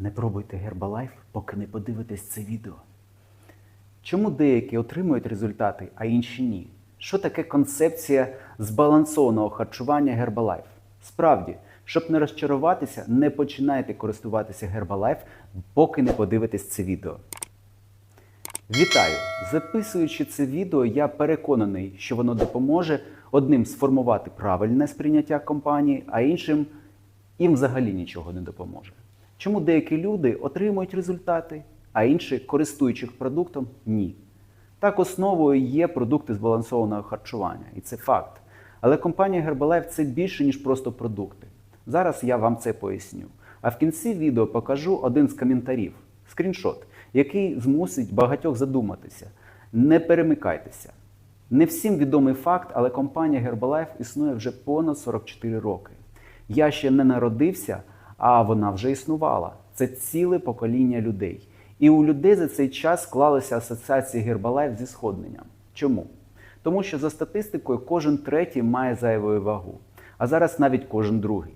Не пробуйте Herbalife, поки не подивитесь це відео. Чому деякі отримують результати, а інші ні? Що таке концепція збалансованого харчування Herbalife? Справді, щоб не розчаруватися, не починайте користуватися Herbalife, поки не подивитесь це відео. Вітаю! Записуючи це відео, я переконаний, що воно допоможе одним сформувати правильне сприйняття компанії, а іншим їм взагалі нічого не допоможе. Чому деякі люди отримують результати, а інші, користуючись продуктом, ні. Так, основою є продукти збалансованого харчування, і це факт. Але компанія Herbalife це більше, ніж просто продукти. Зараз я вам це поясню. А в кінці відео покажу один з коментарів, скріншот, який змусить багатьох задуматися. Не перемикайтеся. Не всім відомий факт, але компанія Herbalife існує вже понад 44 роки. Я ще не народився, а вона вже існувала. Це ціле покоління людей. І у людей за цей час склалися асоціації Herbalife зі сходненням. Чому? Тому що за статистикою кожен третій має зайвою вагу, а зараз навіть кожен другий.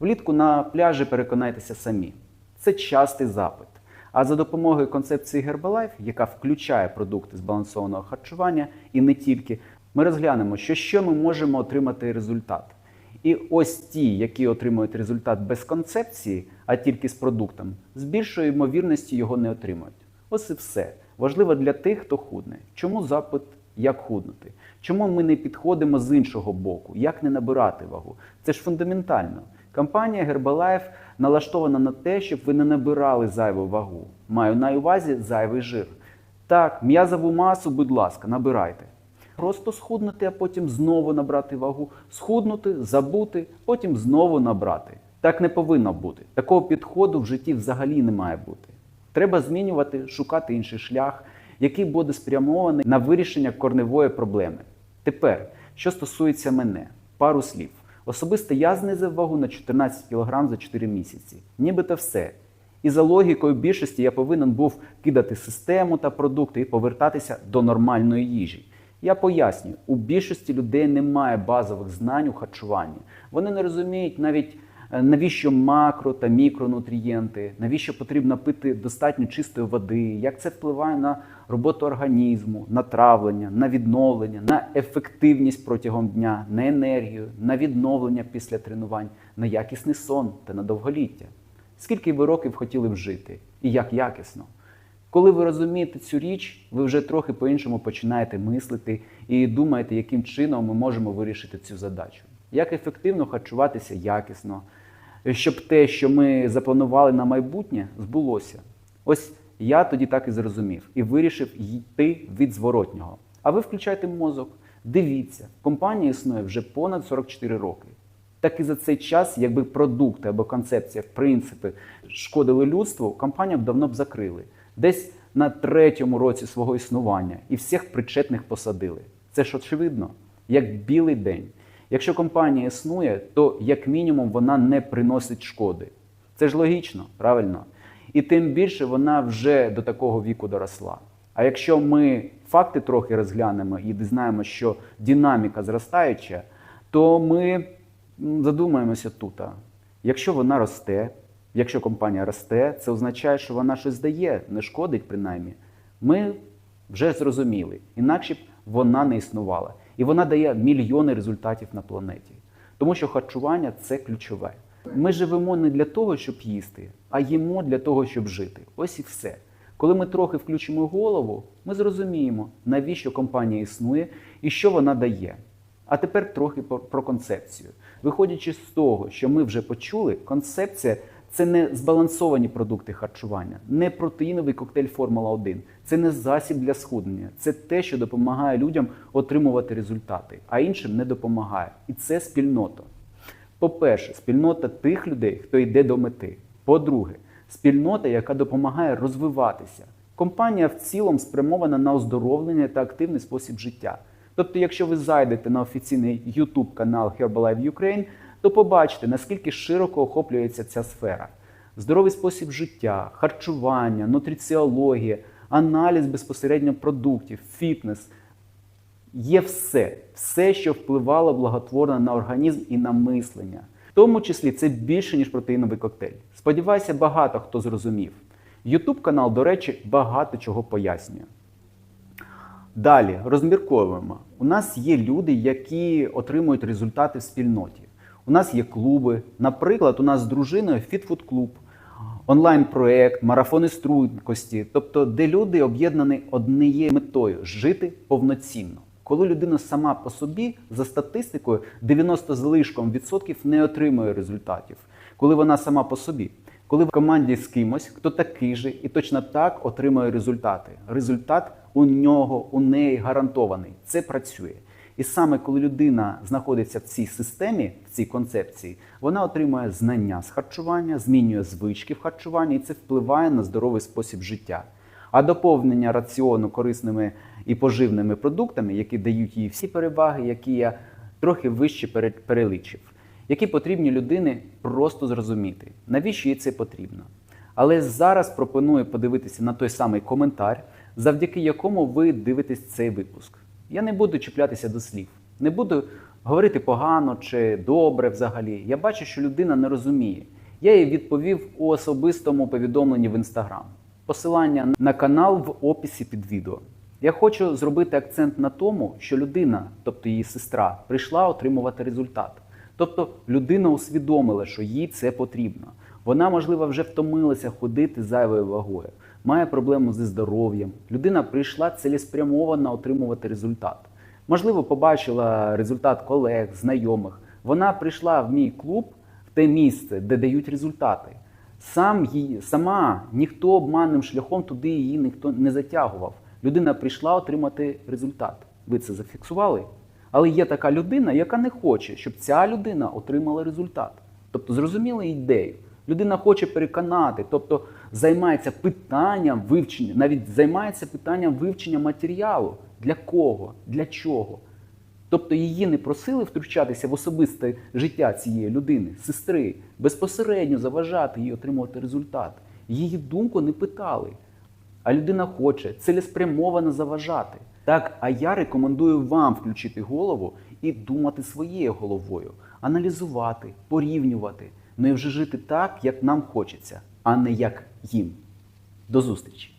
Влітку на пляжі переконайтеся самі. Це частий запит. А за допомогою концепції Herbalife, яка включає продукти збалансованого харчування і не тільки, ми розглянемо, що, що ми можемо отримати результат. І ось ті, які отримують результат без концепції, а тільки з продуктом, з більшою ймовірністю його не отримують. Ось і все. Важливо для тих, хто худне. Чому запит, як худнути? Чому ми не підходимо з іншого боку? Як не набирати вагу? Це ж фундаментально. Компанія Herbalife налаштована на те, щоб ви не набирали зайву вагу. Маю на увазі зайвий жир. Так, м'язову масу, будь ласка, набирайте. Просто схуднути, а потім знову набрати вагу, схуднути, забути, потім знову набрати. Так не повинно бути. Такого підходу в житті взагалі не має бути. Треба змінювати, шукати інший шлях, який буде спрямований на вирішення корневої проблеми. Тепер, що стосується мене, пару слів. Особисто я знизив вагу на 14 кг за 4 місяці. Нібито все. І за логікою більшості я повинен був кидати систему та продукти і повертатися до нормальної їжі. Я пояснюю, у більшості людей немає базових знань у харчуванні. Вони не розуміють навіть е, навіщо макро та мікронутрієнти, навіщо потрібно пити достатньо чистої води, як це впливає на роботу організму, на травлення, на відновлення, на ефективність протягом дня, на енергію, на відновлення після тренувань, на якісний сон та на довголіття. Скільки ви років хотіли б жити і як якісно? Коли ви розумієте цю річ, ви вже трохи по-іншому починаєте мислити і думаєте, яким чином ми можемо вирішити цю задачу. Як ефективно харчуватися якісно, щоб те, що ми запланували на майбутнє, збулося. Ось я тоді так і зрозумів і вирішив йти від зворотнього. А ви включайте мозок, дивіться, компанія існує вже понад 44 роки. Так і за цей час, якби продукти або концепція, в принципі, шкодили людству, компанію б давно б закрили. Десь на третьому році свого існування і всіх причетних посадили. Це ж очевидно, як білий день. Якщо компанія існує, то як мінімум вона не приносить шкоди. Це ж логічно, правильно? І тим більше вона вже до такого віку доросла. А якщо ми факти трохи розглянемо і дізнаємося, що динаміка зростаюча, то ми задумаємося тут. Якщо вона росте, якщо компанія росте, це означає, що вона щось дає, не шкодить принаймні. Ми вже зрозуміли, інакше б вона не існувала. І вона дає мільйони результатів на планеті. Тому що харчування це ключове. Ми живемо не для того, щоб їсти, а їмо для того, щоб жити. Ось і все. Коли ми трохи включимо голову, ми зрозуміємо, навіщо компанія існує і що вона дає. А тепер трохи про концепцію. Виходячи з того, що ми вже почули, концепція це не збалансовані продукти харчування, не протеїновий коктейль Формула 1, це не засіб для схуднення, це те, що допомагає людям отримувати результати, а іншим не допомагає. І це спільнота. По-перше, спільнота тих людей, хто йде до мети. По-друге, спільнота, яка допомагає розвиватися. Компанія в цілому спрямована на оздоровлення та активний спосіб життя. Тобто, якщо ви зайдете на офіційний YouTube канал Herbalife Ukraine, то побачите, наскільки широко охоплюється ця сфера. Здоровий спосіб життя, харчування, нутриціологія, аналіз безпосередньо продуктів, фітнес. Є все, все, що впливало благотворно на організм і на мислення. В тому числі це більше, ніж протеїновий коктейль. Сподіваюся, багато хто зрозумів. YouTube канал, до речі, багато чого пояснює. Далі розмірковуємо. У нас є люди, які отримують результати в спільноті. У нас є клуби. Наприклад, у нас з дружиною фітфуд клуб, онлайн-проект, марафони стрункості, тобто, де люди об'єднані однією метою жити повноцінно. Коли людина сама по собі, за статистикою, 90 з лишком відсотків не отримує результатів, коли вона сама по собі. Коли в команді з кимось, хто такий же, і точно так отримує результати. Результат у нього, у неї гарантований. Це працює. І саме коли людина знаходиться в цій системі, в цій концепції, вона отримує знання з харчування, змінює звички в харчуванні, і це впливає на здоровий спосіб життя. А доповнення раціону корисними і поживними продуктами, які дають їй всі переваги, які я трохи вище пере- перелічив, які потрібні людини просто зрозуміти, навіщо їй це потрібно. Але зараз пропоную подивитися на той самий коментар, завдяки якому ви дивитесь цей випуск. Я не буду чіплятися до слів, не буду говорити погано чи добре взагалі. Я бачу, що людина не розуміє. Я їй відповів у особистому повідомленні в інстаграм. Посилання на канал в описі під відео. Я хочу зробити акцент на тому, що людина, тобто її сестра, прийшла отримувати результат. Тобто людина усвідомила, що їй це потрібно. Вона, можливо, вже втомилася ходити зайвою вагою, має проблему зі здоров'ям. Людина прийшла цілеспрямовано отримувати результат. Можливо, побачила результат колег, знайомих. Вона прийшла в мій клуб, в те місце, де дають результати. Сам її, сама ніхто обманним шляхом туди її ніхто не затягував. Людина прийшла отримати результат. Ви це зафіксували? Але є така людина, яка не хоче, щоб ця людина отримала результат. Тобто зрозуміли ідею. Людина хоче переконати, тобто займається питанням вивчення, навіть займається питанням вивчення матеріалу. Для кого? Для чого? Тобто її не просили втручатися в особисте життя цієї людини, сестри, безпосередньо заважати їй отримувати результат. Її думку не питали. А людина хоче цілеспрямовано заважати. Так, а я рекомендую вам включити голову і думати своєю головою, аналізувати, порівнювати, ну і вже жити так, як нам хочеться, а не як їм. До зустрічі!